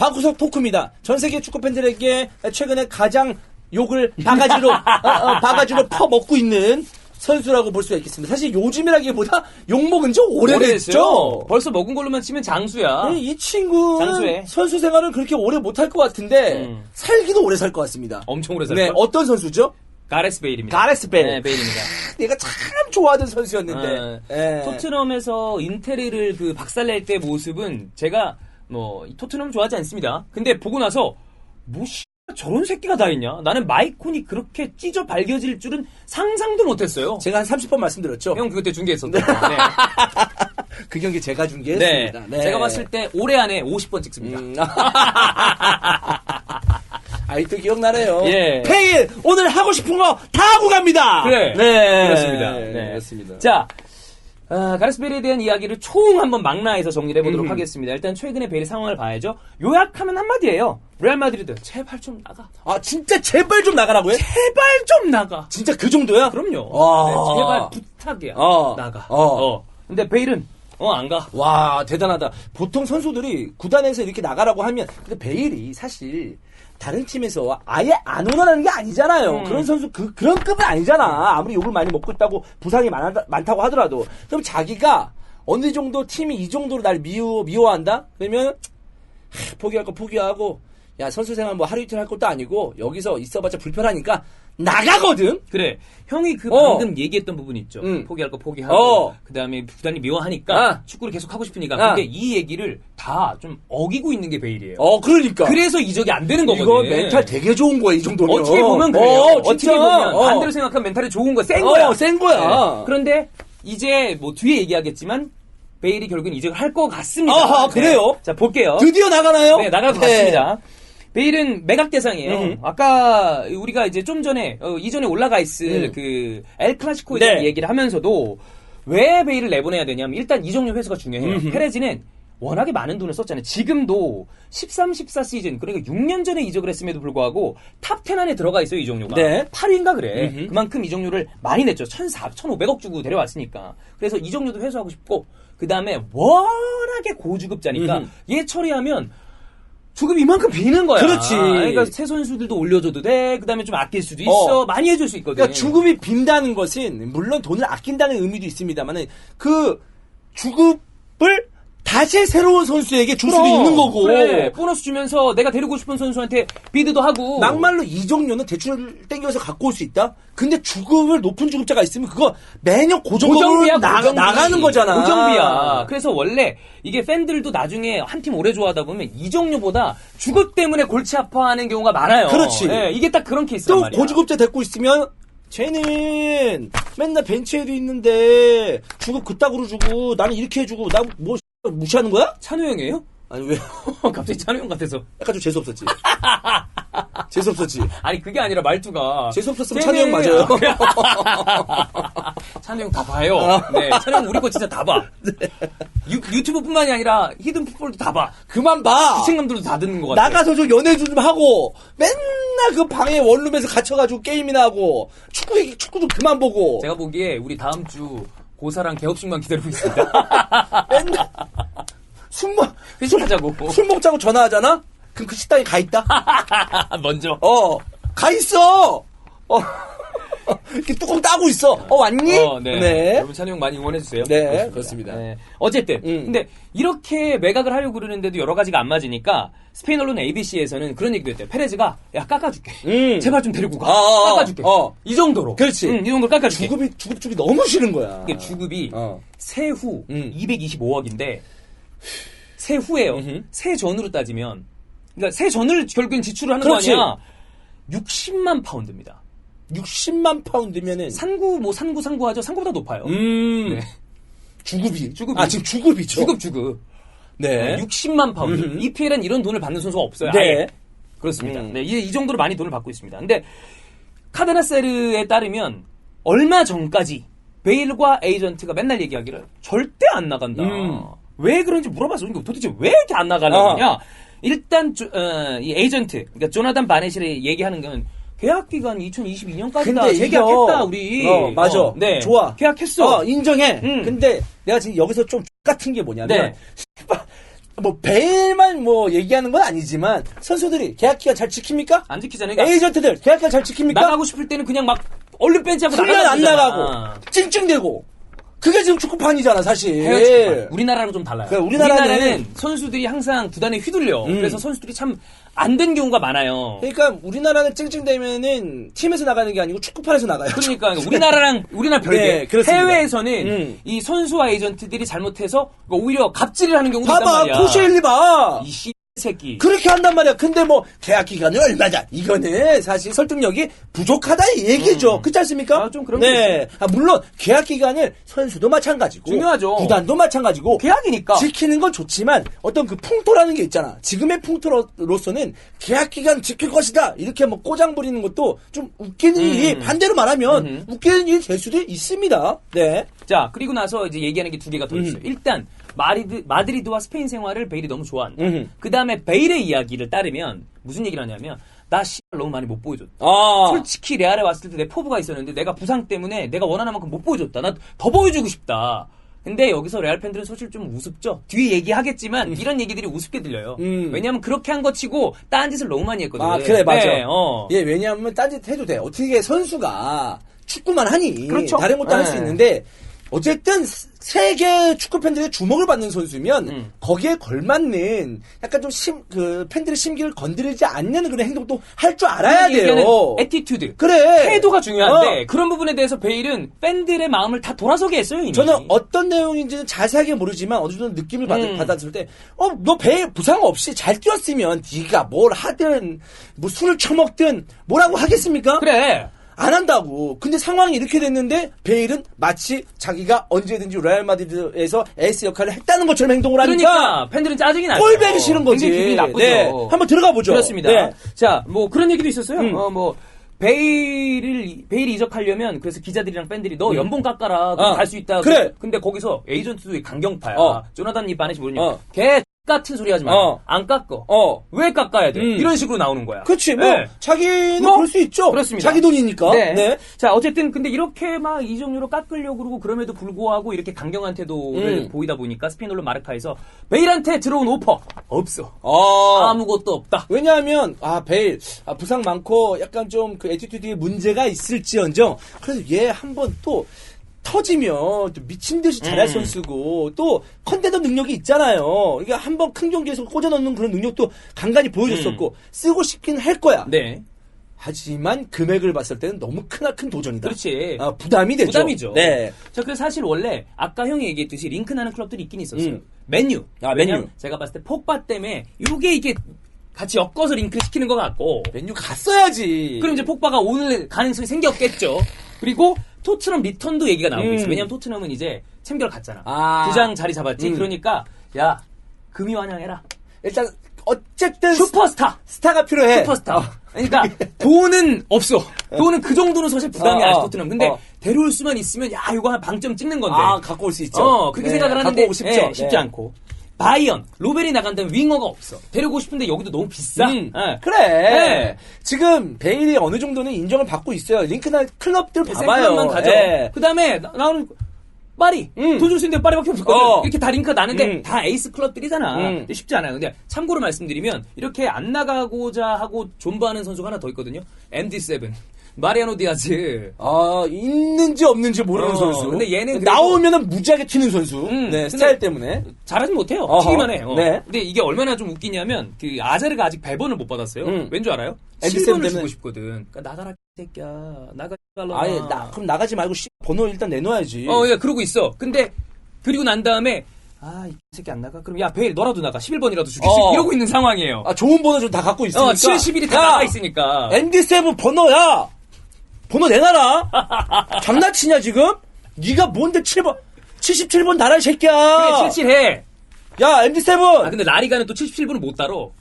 방구석 토크입니다. 전 세계 축구 팬들에게 최근에 가장 욕을 바가지로 어, 어, 바가지로 퍼 먹고 있는 선수라고 볼 수가 있겠습니다. 사실 요즘이라기보다 욕 먹은 지 오래됐죠. 벌써 먹은 걸로만 치면 장수야. 이, 이 친구는 장수해. 선수 생활을 그렇게 오래 못할 것 같은데 음. 살기도 오래 살 것 같습니다. 엄청 오래 네, 살걸. 어떤 선수죠? 가레스 베일입니다. 가레스 베일. 네, 베일입니다. 내가 참 좋아하던 선수였는데. 네. 예. 토트넘에서 인테리를 그 박살낼 때 모습은 제가 뭐이 토트넘 좋아하지 않습니다. 근데 보고 나서 뭐 씨, 저런 새끼가 다 있냐? 나는 마이콘이 그렇게 찢어 발겨질 줄은 상상도 못했어요. 제가 한 30번 말씀드렸죠. 형 그때 중계했었던 네. 그 경기 제가 네. 중계했습니다. 네. 제가 봤을 때 올해 안에 50번 찍습니다. 음. 아이또 기억나네요. 예. 페일 오늘 하고 싶은 거 다 하고 갑니다. 그래. 네. 그렇습니다. 네. 그렇습니다. 자, 아, 가레스 베일에 대한 이야기를 총 한번 망라해서 정리를 해보도록 음. 하겠습니다. 일단 최근에 베일 상황을 봐야죠. 요약하면 한마디예요. 레알 마드리드 제발 좀 나가. 아 진짜 제발 좀 나가라고요? 제발 좀 나가. 진짜 그 정도야? 그럼요. 와. 네, 제발 부탁이야. 어. 나가. 어. 근데 베일은 어 안 가. 와 대단하다. 보통 선수들이 구단에서 이렇게 나가라고 하면 근데 베일이 사실 다른 팀에서 아예 안 원하는 게 아니잖아요. 음. 그런 선수 그 그런 급은 아니잖아. 아무리 욕을 많이 먹고 있다고 부상이 많아, 많다고 하더라도 그럼 자기가 어느 정도 팀이 이 정도로 날 미워 미워한다? 그러면 하, 포기할 거 포기하고 야 선수 생활 뭐 하루 이틀 할 것도 아니고 여기서 있어봤자 불편하니까 나가거든. 그래. 형이 그 어. 방금 얘기했던 부분 있죠. 음. 포기할 거 포기하고 어. 그다음에 구단이 미워하니까 아. 축구를 계속 하고 싶으니까. 아. 근데 이 얘기를 다 좀 어기고 있는 게 베일이에요. 어 그러니까. 그래서 이적이 안 되는 거거든. 이거 멘탈 되게 좋은 거야 이 정도면. 어떻게 보면 그래요. 어, 어떻게 진짜. 보면 어. 반대로 생각하면 멘탈이 좋은 거, 센 어, 거야. 센 거야. 네. 그런데 이제 뭐 뒤에 얘기하겠지만 베일이 결국은 이적을 할 것 같습니다. 아하, 그래요? 자 볼게요. 드디어 나가나요? 네, 나갈 것 같습니다. 베일은 매각 대상이에요. 음. 아까 우리가 이제 좀 전에 어, 이전에 올라가 있을 음. 그엘 클라시코에 대한 네. 얘기를 하면서도 왜 베일을 내보내야 되냐면 일단 이정료 회수가 중요해요. 음흠. 페레즈는 워낙에 많은 돈을 썼잖아요. 지금도 13, 14 시즌 그러니까 6년 전에 이적을 했음에도 불구하고 탑10 안에 들어가 있어요. 이정료가. 네. 8위인가 그래. 음흠. 그만큼 이정료를 많이 냈죠. 1,400, 1,500억 주고 데려왔으니까. 그래서 이정료도 회수하고 싶고 그 다음에 워낙에 고주급자니까. 얘 처리하면 주급이 이만큼 비는 거야. 그렇지. 그러니까 새 선수들도 올려줘도 돼. 그다음에 좀 아낄 수도 있어. 어. 많이 해줄 수 있거든. 그러니까 주급이 빈다는 것은 물론 돈을 아낀다는 의미도 있습니다만은 그 주급을 다시 새로운 선수에게 줄 수도 그럼, 있는 거고. 그래. 보너스 주면서 내가 데리고 싶은 선수한테 비드도 하고. 막말로 이정료는 대출 땡겨서 갖고 올 수 있다? 근데 주급을 높은 주급자가 있으면 그거 매년 고정비로 고정비야, 나, 고정비. 나가는 거잖아. 고정비야. 그래서 원래 이게 팬들도 나중에 한 팀 오래 좋아하다 보면 이정료보다 주급 때문에 골치 아파하는 경우가 많아요. 그렇지. 예, 이게 딱 그런 케이스란 또 말이야. 고주급자 데리고 있으면 쟤는 맨날 벤치에도 있는데 주급 그따구로 주고 나는 이렇게 해주고 나뭐 무시하는 거야? 찬우 형이에요? 아니 왜 갑자기 찬우 형 같아서. 약간 좀 재수 없었지. 재수 없었지. 아니 그게 아니라 말투가. 재수 없었으면 찬우 형 맞아요. 찬우 형 다 봐요. 네, 찬우 형 우리 거 진짜 다 봐. 유, 유튜브뿐만이 아니라 히든 풋볼도 다 봐. 그만 봐. 시청감들도 다 듣는 것 같아. 나가서 좀 연애 좀 하고 맨날 그 방에 원룸에서 갇혀가지고 게임이나 하고 축구 얘기 축구 좀 그만 보고 제가 보기에 우리 다음 주 고사랑 개업식만 기다리고 있습니다. 맨날 술, 먹, 회식하자고. 술 먹자고 전화하잖아? 그럼 그 식당에 가 있다? 먼저. 어, 가 있어! 어, 이렇게 뚜껑 따고 있어. 어, 왔니? 어, 네. 여러분 찬우 형 많이 응원해 주세요. 네, 그렇습니다. 네. 어쨌든. 음. 근데 이렇게 매각을 하려고 그러는데도 여러 가지가 안 맞으니까 스페인 언론 ABC에서는 그런 얘기도 했대요. 페레즈가 야 깎아줄게. 음. 제발 좀 데리고 가. 어, 어, 어. 깎아줄게. 어. 이 정도로. 그렇지. 응, 이 정도로 깎아줄게. 주급이, 주급 주기 너무 싫은 거야. 이게 주급이 어. 세후 음. 225억인데 세후에요. 음흠. 세 전으로 따지면 그러니까 세 전을 결국엔 지출을 하는 그렇지. 거 아니야. 60만 파운드입니다. 60만 파운드면은. 산구 뭐 산구 상구 하죠. 상구보다 높아요. 음. 네. 주급이. 주급이. 아, 지금 주급이죠. 주급 주급. 네. 60만 파운드. 음흠. EPL은 이런 돈을 받는 선수가 없어요. 네. 아예. 그렇습니다. 음. 네, 이, 이 정도로 많이 돈을 받고 있습니다. 근데 카데나세르에 따르면 얼마 전까지 베일과 에이전트가 맨날 얘기하기를 절대 안 나간다. 음. 왜 그런지 물어봐서 그러니까 도대체 왜 이렇게 안 나가려고 아. 하냐? 일단 조- 어, 이 에이전트, 그러니까 조나단 바네실이 얘기하는 건 계약 기간 2022년까지다. 근데 재계약했다 우리. 어, 맞아. 어, 네. 좋아. 계약했어. 어, 인정해. 음. 근데 내가 지금 여기서 좀 같은 게 뭐냐면 네. 뭐 베일만 뭐 얘기하는 건 아니지만 선수들이 계약 기간 잘 지킵니까? 안 지키잖아요. 그러니까 에이전트들 계약 기간 잘 지킵니까? 나가고 싶을 때는 그냥 막 얼른 벤치하고 훈련 안 나가고 나가고 찡찡대고 그게 지금 축구판이잖아 사실. 해외 축구판. 우리나라랑 좀 달라요. 그래, 우리나라는 선수들이 항상 구단에 휘둘려. 음. 그래서 선수들이 참 안 된 경우가 많아요. 그러니까 우리나라는 찡찡대면은 팀에서 나가는 게 아니고 축구판에서 나가요. 그러니까 우리나라랑 우리나라 별개. 네. 해외에서는 음. 이 선수와 에이전트들이 잘못해서 오히려 갑질을 하는 경우도 있단 봐봐 말이야. 토시엘리 봐. 이씨 새끼. 그렇게 한단 말이야. 근데 뭐 계약 기간이 얼마냐? 이거는 사실 설득력이 부족하다 이 얘기죠. 그렇지 않습니까? 아, 좀 그런 게 네. 아, 물론 계약 기간을 선수도 마찬가지고 중요하죠. 구단도 마찬가지고 계약이니까. 지키는 건 좋지만 어떤 그 풍토라는 게 있잖아. 지금의 풍토로서는 계약 기간 지킬 것이다. 이렇게 뭐 꼬장 부리는 것도 좀 웃기는 일이 반대로 말하면 음. 웃기는 일이 될 수도 있습니다. 네. 자, 그리고 나서 이제 얘기하는 게 두 개가 더 있어요. 음. 일단 마리드, 마드리드와 스페인 생활을 베일이 너무 좋아한다. 음. 그 다음에 베일의 이야기를 따르면 무슨 얘기를 하냐면 나 씨 너무 많이 못 보여줬다. 아. 솔직히 레알에 왔을 때 내 포부가 있었는데 내가 부상 때문에 내가 원하는 만큼 못 보여줬다. 나 더 보여주고 싶다. 근데 여기서 레알 팬들은 사실 좀 우습죠. 뒤에 얘기하겠지만 이런 얘기들이 우습게 들려요. 음. 왜냐하면 그렇게 한 거 치고 딴 짓을 너무 많이 했거든요. 아, 그래, 맞아. 네, 어. 예, 왜냐하면 딴짓 해도 돼. 어떻게 선수가 축구만 하니. 그렇죠. 다른 것도 할수 네. 있는데, 어쨌든 세계 축구 팬들의 주목을 받는 선수면 음. 거기에 걸맞는 약간 좀 심, 그 팬들의 심기를 건드리지 않는 그런 행동도 할 줄 알아야 돼요. 에티튜드. 그래. 태도가 중요한데 어. 그런 부분에 대해서 베일은 팬들의 마음을 다 돌아서게 했어요. 이미. 저는 어떤 내용인지는 자세하게 모르지만 어느 정도 느낌을 받, 음. 받았을 때, 어, 너배 부상 없이 잘 뛰었으면 네가 뭘 하든 뭐 술을 처먹든 뭐라고 하겠습니까? 그래. 안 한다고. 근데 상황이 이렇게 됐는데 베일은 마치 자기가 언제든지 레알 마드리드에서 에이스 역할을 했다는 것처럼 행동을 하니까 그러니까 팬들은 짜증이 나죠. 꼴배기 싫은 거지. 굉장히 기분이 나쁘죠. 네. 한번 들어가 보죠. 그렇습니다. 네. 자, 뭐 그런 얘기도 있었어요. 음. 어, 뭐 베일을 베일 이적하려면 그래서 기자들이랑 팬들이 너 연봉 깎아라 어. 갈수 있다. 그래. 근데 거기서 에이전트도 강경파야. 어. 조나단 니바네시 모르냐. 어. 걔 같은 소리 하지 마. 어. 안 깎어. 어. 왜 깎아야 돼? 음. 이런 식으로 나오는 거야. 그렇지. 뭐 네. 자기는 뭐, 그럴 수 있죠. 그렇습니다. 자기 돈이니까. 네. 네. 자, 어쨌든 근데 이렇게 막 이정료로 깎으려고 그러고 그럼에도 불구하고 이렇게 강경한 태도를 음. 보이다 보니까 스페인올로 마르카에서 베일한테 들어온 오퍼 없어. 어. 아무것도 없다. 왜냐하면 아 베일 아, 부상 많고 약간 좀 그 에티튜드에 문제가 있을지언정 그래서 얘 한번 또 터지면 또 미친 듯이 잘할 음. 선수고 또 컨테더 능력이 있잖아요. 이게 한번 큰 경기에서 꽂아 넣는 그런 능력도 간간히 보여줬었고 쓰고 싶긴 할 거야. 음. 네. 하지만 금액을 봤을 때는 너무 크나큰 도전이다. 그렇지. 아, 부담이 되죠. 부담이죠. 네. 자, 그래서 사실 원래 아까 형이 얘기했듯이 링크 나는 클럽들이 있긴 있었어요. 음. 맨유. 아, 맨유. 제가 봤을 때 폭바 때문에 이게 이게 같이 엮어서 링크 시키는 것 같고. 맨유 갔어야지. 그럼 이제 폭바가 오늘 가능성이 생겼겠죠. 그리고 토트넘 리턴도 얘기가 나오고 음. 있어. 왜냐면 토트넘은 이제 챔피언 갔잖아. 아. 부장 자리 잡았지. 음. 그러니까 야 금이 환영해라. 일단 어쨌든 슈퍼스타. 스타가 필요해. 슈퍼스타. 어. 그러니까 돈은 없어. 돈은 그 정도는 사실 부담이 어, 아직 어. 토트넘. 근데 어. 데려올 수만 있으면 야 이거 한 방점 찍는 건데. 아 갖고 올 수 있죠. 어 그렇게 네, 생각을 하는데 오고 싶죠. 예, 쉽지 네. 않고. 바이언 로벨이 나간다면 윙어가 없어. 데리고 싶은데 여기도 너무 비싸. 음, 예. 그래. 네. 지금 베일이 어느 정도는 인정을 받고 있어요. 링크나 클럽들 봐봐요. 생각만 가져. 예. 그 다음에 나오는 파리 음. 돈줄수 있는 데 파리밖에 없었거든. 어. 이렇게 다 링크가 나는데 음. 다 에이스 클럽들이잖아. 음. 근데 쉽지 않아요. 근데 참고로 말씀드리면 이렇게 안 나가고자 하고 존버하는 선수가 하나 더 있거든요. MD7 마리아노 디아즈. 아 있는지 없는지 모르는 어, 선수. 근데 얘는 나오면은 무지하게 튀는 선수. 음, 네, 스타일 때문에. 잘하진 못해요. 어허. 튀기만 해. 어. 네. 근데 이게 얼마나 좀 웃기냐면 그 아자르가 아직 100번을 못 받았어요. 음. 왠줄 알아요? MD7 7번을 때문에. 주고 싶거든. 그러니까 나가라 이 새끼야. 나가 이 아예 나 그럼 나가지 말고 씨, 번호 일단 내놔야지. 어, 예, 그러고 있어. 근데 그리고 난 다음에 아, 이 새끼 안 나가? 그럼 야, 베일 너라도 나가. 11번이라도 주기 어. 이러고 있는 상황이에요. 아 좋은 번호 좀 다 갖고 있으니까. 어, 71이 다 나가 있으니까. MD7 번호야. 번호 내놔라. 장난치냐 지금? 네가 뭔데 7번 77번 달아 이 새끼야. 그래, 77해. 야 MD7. 아, 근데 라리가는 또 77분을 못 따로.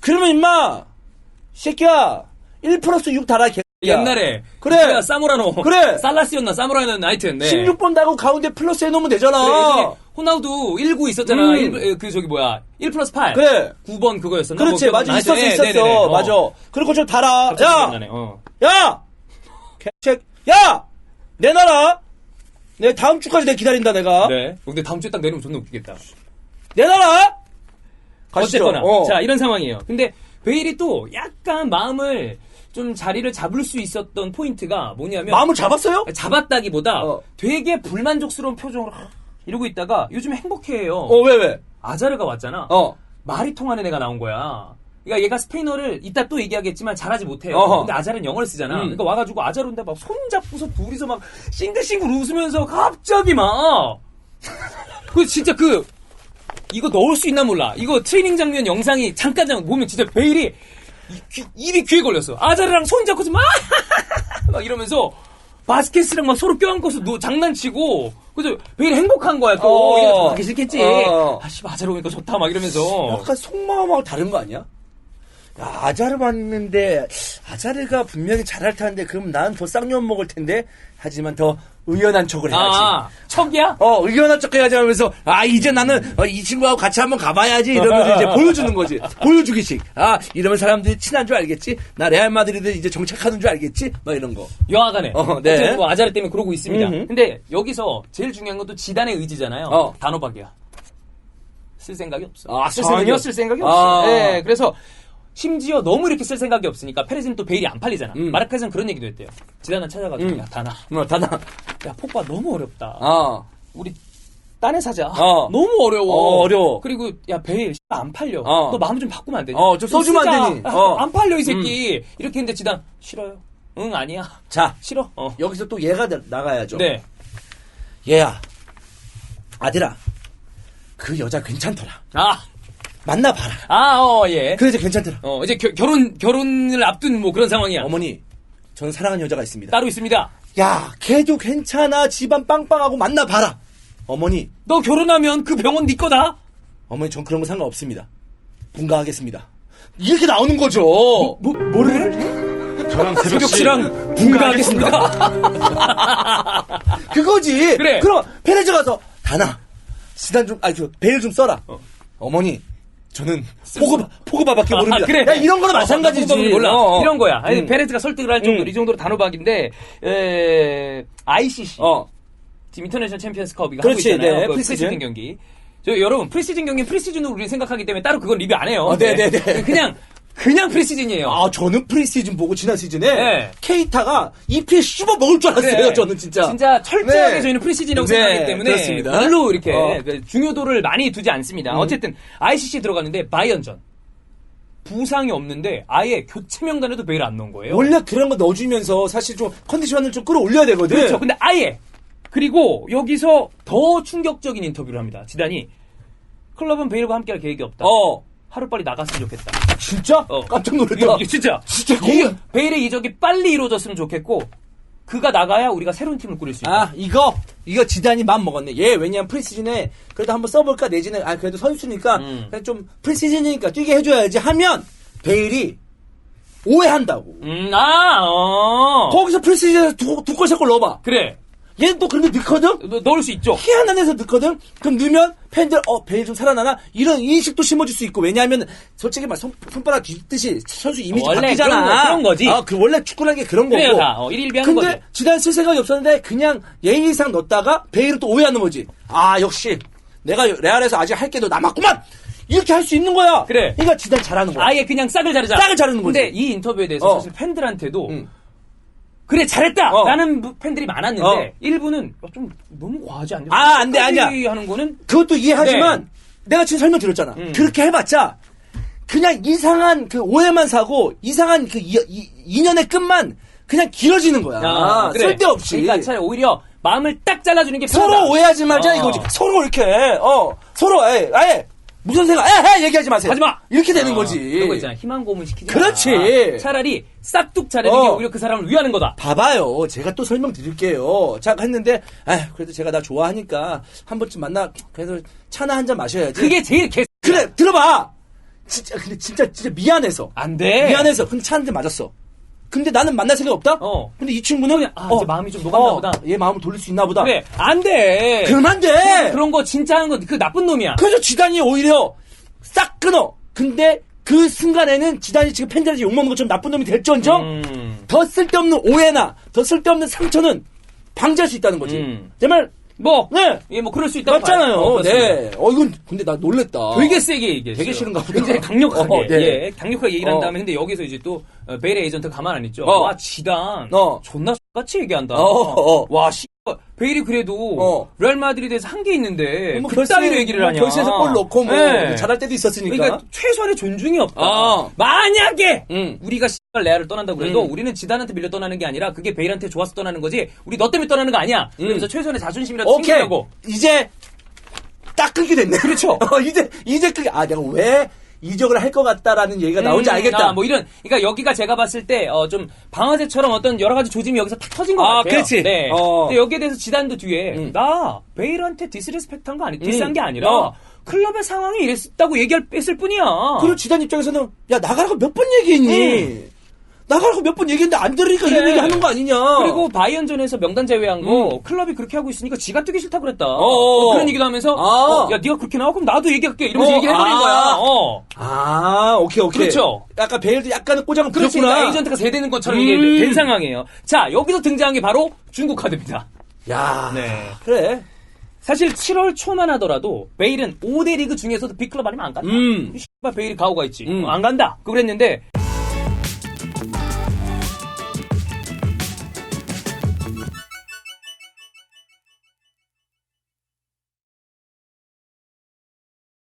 그러면 임마 새끼야 1 플러스 6 달아 개. 옛날에 그래. 사모라노 그래. 살라스였나 사모라노 하여튼 네. 16번 달고 가운데 플러스 해놓으면 되잖아. 그래, 호나우두 19 있었잖아. 음. 일- 에, 그 저기 뭐야 1 플러스 8 그래. 9번 그거였었나? 그렇지 뭐 맞아? 있었어 네, 있었어 네, 네, 네. 어. 맞아. 그리고 좀 달아. 갑자기 야 기억나네. 어. 야 개책 야 내놔라. 내 다음 주까지 내가 기다린다 내가. 네. 근데 다음 주에 딱 내리면 존나 웃기겠다. 내놔라. 가시죠. 어쨌거나. 어. 자, 이런 상황이에요. 근데 베일이 또 약간 마음을 좀 자리를 잡을 수 있었던 포인트가 뭐냐면 마음을 잡았어요? 잡았다기보다 어. 되게 불만족스러운 표정으로 이러고 있다가 요즘 행복해해요. 어, 왜, 왜? 아자르가 왔잖아. 어. 말이 통하는 애가 나온 거야. 그러니까 얘가 스페인어를 이따 또 얘기하겠지만 잘하지 못해요. 어허. 근데 아자르는 영어를 쓰잖아. 음. 그러니까 와가지고 아자르인데 막 손잡고서 둘이서 막 싱글싱글 웃으면서 갑자기 막. 그 진짜 그 이거 넣을 수 있나 몰라. 이거 트레이닝 장면 영상이 잠깐 잠깐 보면 진짜 베일이 이 귀- 입이 귀에 걸렸어. 아자르랑 손잡고서 막, 막 이러면서 바스켓이랑 막 서로 껴안고서 누 장난치고 그래서 베일이 행복한 거야 또. 어. 얘가 가기 싫겠지. 어. 아씨 아자르 오니까 좋다 막 이러면서. 약간 속마음하고 다른 거 아니야? 야, 아자르 봤는데, 아자르가 분명히 잘할 텐데, 그럼 난 더 쌍욕 먹을 텐데, 하지만 더 의연한 척을 해야지. 아, 척이야? 어, 의연한 척 해야지 하면서, 아, 이제 나는 어, 이 친구하고 같이 한번 가봐야지. 이러면서 이제 보여주는 거지. 보여주기식. 아, 이러면 사람들이 친한 줄 알겠지? 나 레알 마드리드 이제 정착하는 줄 알겠지? 막 이런 거. 영화관에. 어, 네. 뭐 아자르 때문에 그러고 있습니다. 음흠. 근데 여기서 제일 중요한 건또 지단의 의지잖아요. 어. 단호박이야. 쓸 생각이 없어. 아, 쓸 전혀 생각이 없- 쓸 생각이 없어. 아. 네, 그래서 심지어 너무 이렇게 쓸 생각이 없으니까 페레즈는 또 베일이 안 팔리잖아. 음. 마르카즈는 그런 얘기도 했대요. 지단을 찾아가지고 음. 야 다나, 뭐, 다나. 야 폭바 너무 어렵다. 어. 우리 딴에 사자. 어. 너무 어려워. 어, 어려워. 그리고 야 베일 안 팔려. 어. 너 마음 좀 바꾸면 안 되냐? 어, 좀 써주면 안 쓰자. 되니? 아, 어. 안 팔려 이 새끼. 이렇게 했는데 지단 싫어요. 응 아니야. 자, 싫어. 어. 여기서 또 얘가 나- 나가야죠. 네. 얘야. 아들아. 그 여자 괜찮더라. 아, 만나봐라. 아, 어, 예. 그 여자 괜찮더라. 어, 이제 겨- 결혼, 결혼을 앞둔 뭐 그런 상황이야. 어머니, 저는 사랑하는 여자가 있습니다. 따로 있습니다. 야, 걔도 괜찮아. 집안 빵빵하고 만나봐라. 어머니, 너 결혼하면 그 병원 네 거다? 어머니 전 그런 거 상관없습니다. 분가하겠습니다. 이렇게 나오는 거죠. 뭐, 뭐를 해? 저랑 새벽 새벽 씨 씨랑 분가하겠습니다. 그거지. 그래. 그럼 페레즈 가서 다나 시단 좀, 아니 그 베일 좀 써라. 어. 머니 저는 포그 포그바밖에 모릅니다. 아, 그래. 야, 이런 거는 어, 마찬가지지. 방법을 몰라. 어, 어. 이런 거야. 아니, 음. 페레즈가 설득을 할 정도로 음. 이 정도로 단호박인데, 에, ICC. 어. 지금 인터내셔널 챔피언스컵 이거 그렇지, 하고 있잖아요. 네, 그 프리시즌. 경기. 저 여러분 프리시즌 경기 는 프리시즌으로 우리 생각하기 때문에 따로 그건 리뷰 안 해요. 어, 네, 네, 네. 그냥 그냥 프리시즌이에요. 아, 저는 프리시즌 보고 지난 시즌에 네. 케이타가 잎에 씹어 먹을 줄 알았어요. 그래. 저는 진짜. 진짜 철저하게 네. 저희는 프리시즌이라고 네, 생각하기 때문에 그렇습니다. 별로 이렇게 어. 그 중요도를 많이 두지 않습니다. 음. 어쨌든 ICC 들어갔는데 바이언전 부상이 없는데 아예 교체 명단에도 베일 안 넣은 거예요. 원래 그런 거 넣어주면서 사실 좀 컨디션을 좀 끌어올려야 되거든. 그렇죠. 근데 아예 그리고 여기서 더 충격적인 인터뷰를 합니다. 지단이 클럽은 베일과 함께할 계획이 없다. 어, 하루빨리 나갔으면 좋겠다. 진짜? 어. 깜짝 놀랐다. 이거, 진짜. 진짜 이, 공연. 베일의 이적이 빨리 이루어졌으면 좋겠고 그가 나가야 우리가 새로운 팀을 꾸릴 수 있다. 아, 이거, 이거 지단이 마음 먹었네. 얘, 왜냐면 프리시즌에 그래도 한번 써볼까 내지는, 아, 그래도 선수니까, 음. 그냥 좀 프리시즌이니까 뛰게 해줘야지 하면, 베일이 오해한다고. 음, 아, 어. 거기서 프리시즌에서 두, 두 골, 세골 넣어봐. 그래. 얘는 또 그런데 넣거든? 너, 넣을 수 있죠. 희한한 데서 넣거든? 그럼 넣으면 팬들, 어, 베일 좀 살아나나? 이런 인식도 심어줄 수 있고, 왜냐하면, 솔직히 말, 손, 손바닥 뒤듯이 선수 이미지 원래 바뀌잖아. 그런 거, 그런 거지. 아, 그 원래 축구라는 게 그런 그래요, 거고. 다. 어, 일일비 하는 근데 거지. 지단 쓸 생각이 없었는데 그냥 예의상 넣었다가 베일을 또 오해하는 거지. 아 역시 내가 레알에서 아직 할 게 더 남았구만. 이렇게 할 수 있는 거야. 그래. 그러니까 지단 잘하는 거야. 아예 그냥 싹을 자르자. 싹을 자르는 거지. 근데 이 인터뷰에 대해서 어. 사실 팬들한테도 응. 그래 잘했다 어. 라는 팬들이 많았는데 어. 일부는 야, 좀 너무 과하지 않냐 아, 안 돼, 끝까지 아니야. 하는 거는 그것도 이해하지만 내가 지금 설명 드렸잖아. 네. 음. 그렇게 해봤자 그냥 이상한 그 오해만 사고 이상한 그 이, 이, 인연의 끝만 그냥 길어지는 거야. 아, 그래. 쓸데없이. 그러니까 차라리 오히려 마음을 딱 잘라주는 게 편하다. 서로 오해하지 말자 어. 이거지. 서로 이렇게 어 서로 에, 아예 무슨 생각 에, 에 얘기하지 마세요. 하지 마. 이렇게 되는 어, 거지. 그런 거 있잖아 희망 고문 시키지 그렇지. 마. 차라리 싹둑 게 어. 오히려 그 사람을 위하는 거다 봐봐요. 제가 또 설명 드릴게요. 자, 했는데, 아 그래도 제가 나 좋아하니까 한 번쯤 만나, 그래서 차나 한 잔 마셔야지. 그게 제일 개 그래, 들어봐! 진짜, 근데 진짜, 진짜 미안해서. 안 돼 미안해서. 근데 차한잔 맞았어. 근데 나는 만날 생각 없다? 어. 근데 이 친구는, 그냥, 아, 이제 마음이 좀 녹았나 보다. 얘 마음을 돌릴 수 있나 보다. 그래 안 돼 그러면 안 돼! 그런 거 진짜 하는 건그 나쁜 놈이야 그래서 지단이 오히려 싹 끊어. 근데 그 순간에는 지단이 지금 팬들한테 욕먹는 것처럼 나쁜 놈이 될지언정, 음. 더 쓸데없는 오해나 더 쓸데없는 상처는 방지할 수 있다는 거지. 음. 내말 뭐, 네. 예, 뭐 그럴 수 있다고 맞잖아요. 어. 네. 어, 이건 근데 나 놀랬다. 되게 세게 얘기했어요. 되게 싫은가 보다. 굉장히 강력하게, 어, 네. 예, 강력하게 얘기를 한 어. 다음에, 근데 여기서 이제 또, 어, 베일의 에이전트 가만 안 있죠. 어. 와, 지단, 어. 존나 같이 얘기한다. 어, 어. 와, 씨. 베일이 그래도 어. 레알 마드리드에서 한 게 있는데 뭐 그따위로 얘기를 뭐 하냐. 결승에서 골 넣고 뭐 네. 잘할 때도 있었으니까. 그러니까 최소한의 존중이 없다. 아. 만약에 응. 우리가 씨발 레알을 떠난다고 그래도 음. 우리는 지단한테 밀려 떠나는 게 아니라 그게 베일한테 좋아서 떠나는 거지. 우리 너 때문에 떠나는 거 아니야. 그래서 최소한의 자존심이라도 음. 오케이. 챙기려고. 이제 딱 끊게 됐네. 그렇죠. 어, 이제 이제 끊게. 아 내가 왜 이적을 할 것 같다라는 얘기가 나온지 음, 알겠다. 아, 뭐 이런, 그러니까 여기가 제가 봤을 때, 어, 좀, 방아쇠처럼 어떤 여러 가지 조짐이 여기서 탁 터진 것 아, 같아요. 그렇지. 네. 어. 근데 여기에 대해서 지단도 뒤에, 음. 나, 베일한테 디스리스펙트 한 거 아니, 디스한 음. 게 아니라, 어. 클럽의 상황이 이랬다고 얘기했을 뿐이야. 그리고 지단 입장에서는 야 나가라고 몇 번 얘기했니? 나가라고 몇 번 얘기했는데 안 들으니까 이런 음. 그래. 얘기 하는 거 아니냐? 그리고 바이언전에서 명단 제외한 거 음. 클럽이 그렇게 하고 있으니까 지가 뛰기 싫다 그랬다. 어어. 그런 얘기도 하면서 아. 어, 야 네가 그렇게 나와 그럼 나도 얘기할게 이러면서 어, 얘기를 해버린 아. 거야. 어. 아 오케이 오케이. 그렇죠. 약간 베일도 약간은 꼬장을. 부렸구나. 그러니까 에이전트가 세대는 것처럼 음. 이게 된 상황이에요. 자 여기서 등장한 게 바로 중국 카드입니다. 야 네. 그래. 사실 7월 초만 하더라도 베일은 5대 리그 중에서도 빅클럽 아니면 안 간다. 음. 이 씨발 베일이 가오가 있지. 음. 어, 안 간다. 그랬는데